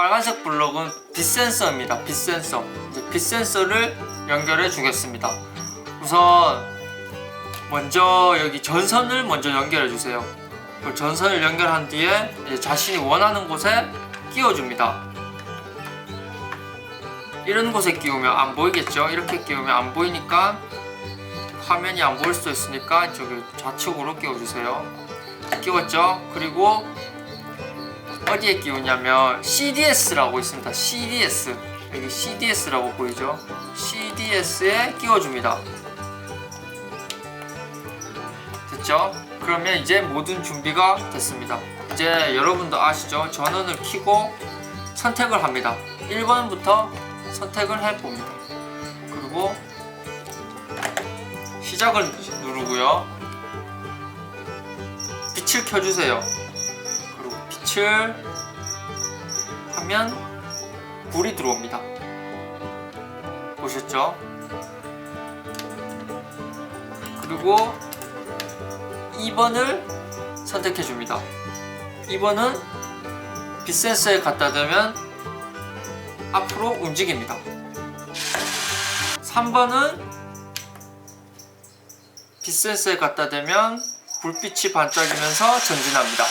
빨간색 블럭은 빛 센서입니다. 빛 센서. 이제 빛 센서를 연결해 주겠습니다. 우선 먼저 여기 전선을 먼저 연결해 주세요. 그 전선을 연결한 뒤에 자신이 원하는 곳에 끼워줍니다. 이런 곳에 끼우면 안 보이겠죠? 이렇게 끼우면 안 보이니까 화면이 안 보일 수도 있으니까 저기 좌측으로 끼워주세요. 끼웠죠? 그리고 어디에 끼우냐면 CDS라고 있습니다. CDS 여기 CDS라고 보이죠? CDS에 끼워줍니다. 됐죠? 그러면 이제 모든 준비가 됐습니다. 이제 여러분도 아시죠? 전원을 켜고 선택을 합니다. 1번부터 선택을 해봅니다. 그리고 시작을 누르고요. 빛을 켜주세요. 빛을 하면 불이 들어옵니다. 보셨죠? 그리고 2번을 선택해 줍니다. 2번은 빛 센서에 갖다 대면 앞으로 움직입니다. 3번은 빛 센서에 갖다 대면 불빛이 반짝이면서 전진합니다.